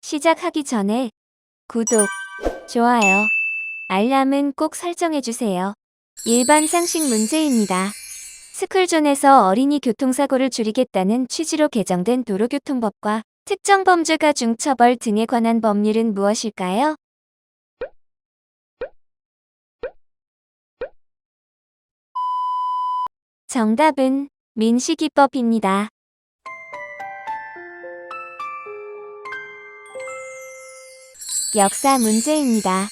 시작하기 전에 구독, 좋아요, 알람은 꼭 설정해주세요. 일반 상식 문제입니다. 스쿨존에서 어린이 교통사고를 줄이겠다는 취지로 개정된 도로교통법과 특정 범죄가 중처벌 등에 관한 법률은 무엇일까요? 정답은 민식이법입니다. 역사 문제입니다.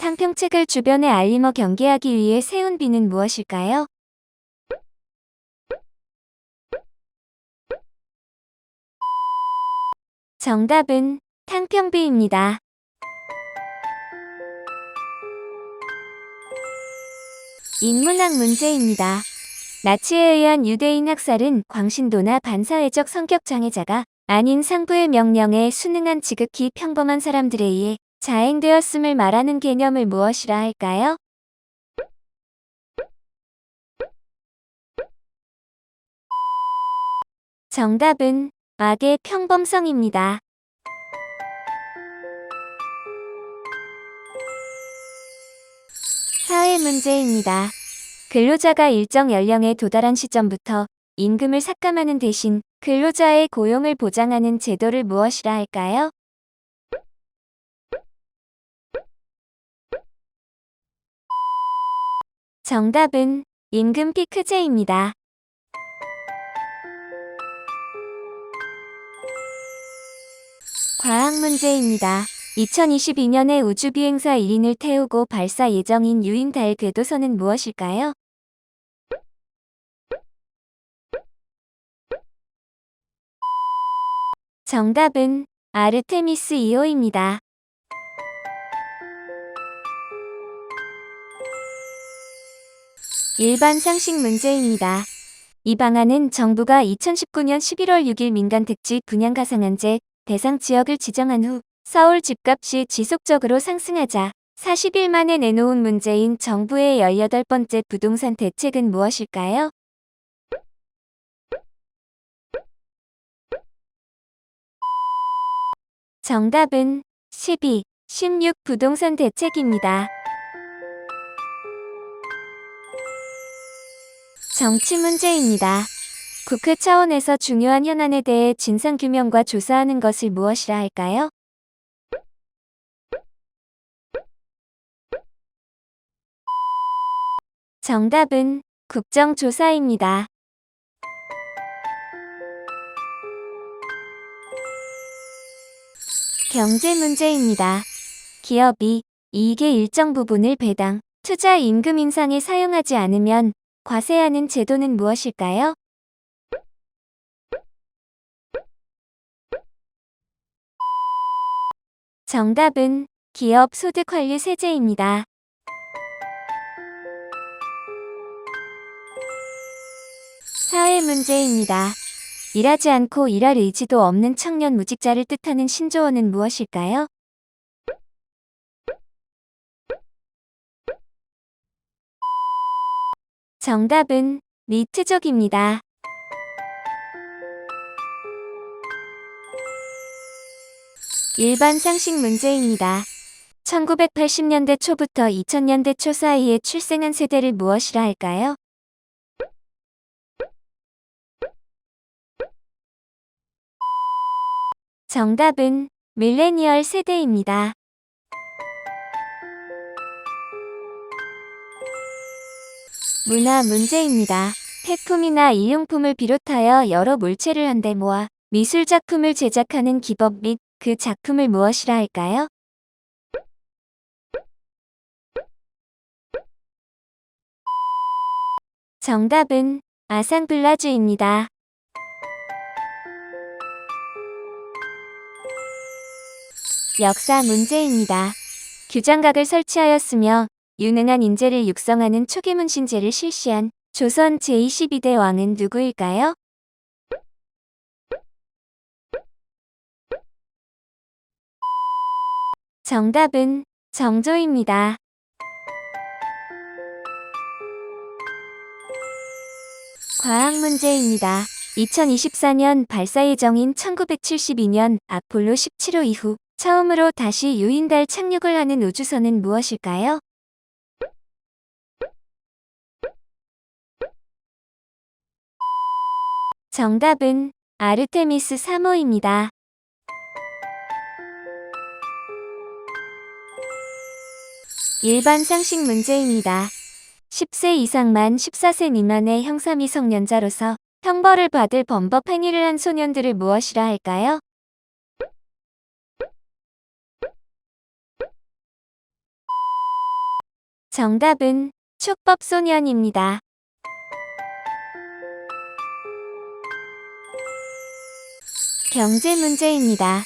탕평책을 주변에 알리며 경계하기 위해 세운 비는 무엇일까요? 정답은 탕평비입니다. 인문학 문제입니다. 나치에 의한 유대인 학살은 광신도나 반사회적 성격 장애자가 아닌 상부의 명령에 순응한 지극히 평범한 사람들에 의해 자행되었음을 말하는 개념을 무엇이라 할까요? 정답은 악의 평범성입니다. 사회 문제입니다. 근로자가 일정 연령에 도달한 시점부터 임금을 삭감하는 대신 근로자의 고용을 보장하는 제도를 무엇이라 할까요? 정답은 임금 피크제입니다. 과학 문제입니다. 2022년에 우주비행사 1인을 태우고 발사 예정인 유인 달 궤도선은 무엇일까요? 정답은 아르테미스 2호입니다. 일반 상식 문제입니다. 이 방안은 정부가 2019년 11월 6일 민간 택지 분양 가상한제 대상 지역을 지정한 후 서울 집값이 지속적으로 상승하자 40일 만에 내놓은 문제인 정부의 18번째 부동산 대책은 무엇일까요? 정답은 12, 16 부동산 대책입니다. 정치 문제입니다. 국회 차원에서 중요한 현안에 대해 진상규명과 조사하는 것을 무엇이라 할까요? 정답은 국정조사입니다. 경제 문제입니다. 기업이 이익의 일정 부분을 배당, 투자 임금 인상에 사용하지 않으면 과세하는 제도는 무엇일까요? 정답은 기업 소득 관리 세제입니다. 사회 문제입니다. 일하지 않고 일할 의지도 없는 청년 무직자를 뜻하는 신조어는 무엇일까요? 정답은 니트족입니다. 일반 상식 문제입니다. 1980년대 초부터 2000년대 초 사이에 출생한 세대를 무엇이라 할까요? 정답은 밀레니얼 세대입니다. 문화 문제입니다. 폐품이나 일용품을 비롯하여 여러 물체를 한데 모아 미술 작품을 제작하는 기법 및 그 작품을 무엇이라 할까요? 정답은 아상블라주입니다. 역사 문제입니다. 규장각을 설치하였으며 유능한 인재를 육성하는 초기문 신제를 실시한 조선 제22대 왕은 누구일까요? 정답은 정조입니다. 과학 문제입니다. 2024년 발사 예정인 1972년 아폴로 17호 이후 처음으로 다시 유인달 착륙을 하는 우주선은 무엇일까요? 정답은 아르테미스 3호입니다. 일반 상식 문제입니다. 10세 이상 만 14세 미만의 형사 미성년자로서 형벌을 받을 범법 행위를 한 소년들을 무엇이라 할까요? 정답은 촉법소년입니다. 경제 문제입니다.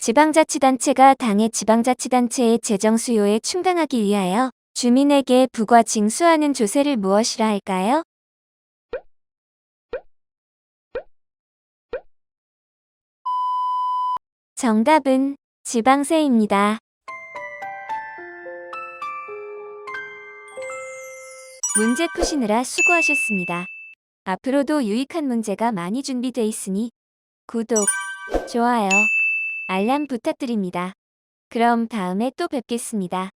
지방자치단체가 당의 지방자치단체의 재정 수요에 충당하기 위하여 주민에게 부과 징수하는 조세를 무엇이라 할까요? 정답은 지방세입니다. 문제 푸시느라 수고하셨습니다. 앞으로도 유익한 문제가 많이 준비돼 있으니 구독, 좋아요, 알람 부탁드립니다. 그럼 다음에 또 뵙겠습니다.